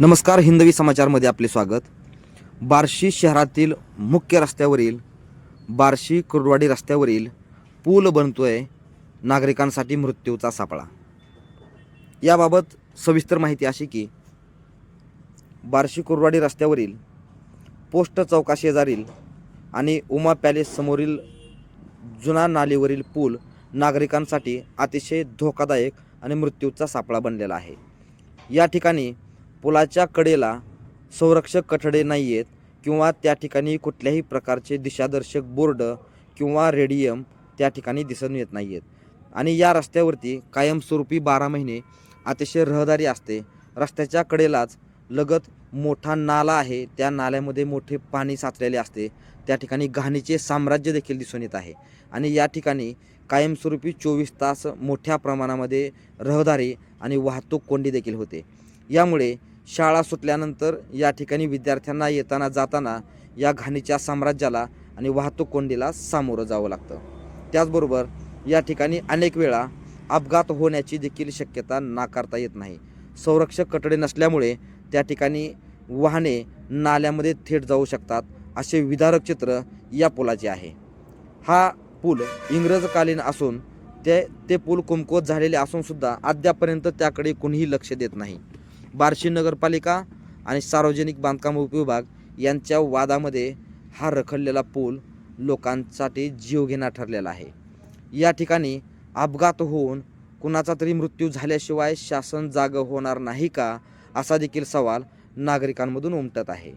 नमस्कार हिंदवी समाचारमध्ये आपले स्वागत. बार्शी शहरातील मुख्य रस्त्यावरील बार्शी कुर्डवाडी रस्त्यावरील पूल बनतोय नागरिकांसाठी मृत्यूचा सापळा. याबाबत सविस्तर माहिती अशी की बार्शी कुर्डवाडी रस्त्यावरील पोस्ट चौकाशेजारील आणि उमा पॅलेस समोरील जुना नालीवरील पूल नागरिकांसाठी अतिशय धोकादायक आणि मृत्यूचा सापळा बनलेला आहे. या ठिकाणी पुलाच्या कडेला संरक्षक कठडे नाही आहेत किंवा त्या ठिकाणी कुठल्याही प्रकारचे दिशादर्शक बोर्ड किंवा रेडियम त्या ठिकाणी दिसून येत नाही आहेत आणि या रस्त्यावरती कायमस्वरूपी बारा महिने अतिशय रहदारी असते. रस्त्याच्या कडेलाच लगत मोठा नाला आहे. त्या नाल्यामध्ये मोठे पाणी साचलेले असते. त्या ठिकाणी घाणीचे साम्राज्य देखील दिसून येत आहे. आणि या ठिकाणी कायमस्वरूपी चोवीस तास मोठ्या प्रमाणामध्ये रहदारी आणि वाहतूक कोंडी देखील होते. यामुळे शाळा सुटल्यानंतर या ठिकाणी विद्यार्थ्यांना येताना जाताना या घाणीच्या साम्राज्याला आणि वाहतूक कोंडीला सामोरं जावं लागतं. त्याचबरोबर या ठिकाणी अनेक वेळा अपघात होण्याची देखील शक्यता नाकारता येत नाही. संरक्षक कटडे नसल्यामुळे त्या ठिकाणी वाहने नाल्यामध्ये थेट जाऊ शकतात असे विदारक चित्र या पुलाचे आहे. हा पूल इंग्रजकालीन असून ते ते पूल कुमकुवत झालेले असूनसुद्धा अद्यापर्यंत त्याकडे कुणीही लक्ष देत नाही. बार्शी नगरपालिका आणि सार्वजनिक बांधकाम विभाग यांच्या वादामध्ये हा रखडलेला पूल लोकांसाठी जीवघेणा ठरलेला आहे. या ठिकाणी अपघात होऊन कुणाचा तरी मृत्यू झाल्याशिवाय शासन जागं होणार नाही का असा देखील सवाल नागरिकांमधून उमटत आहे.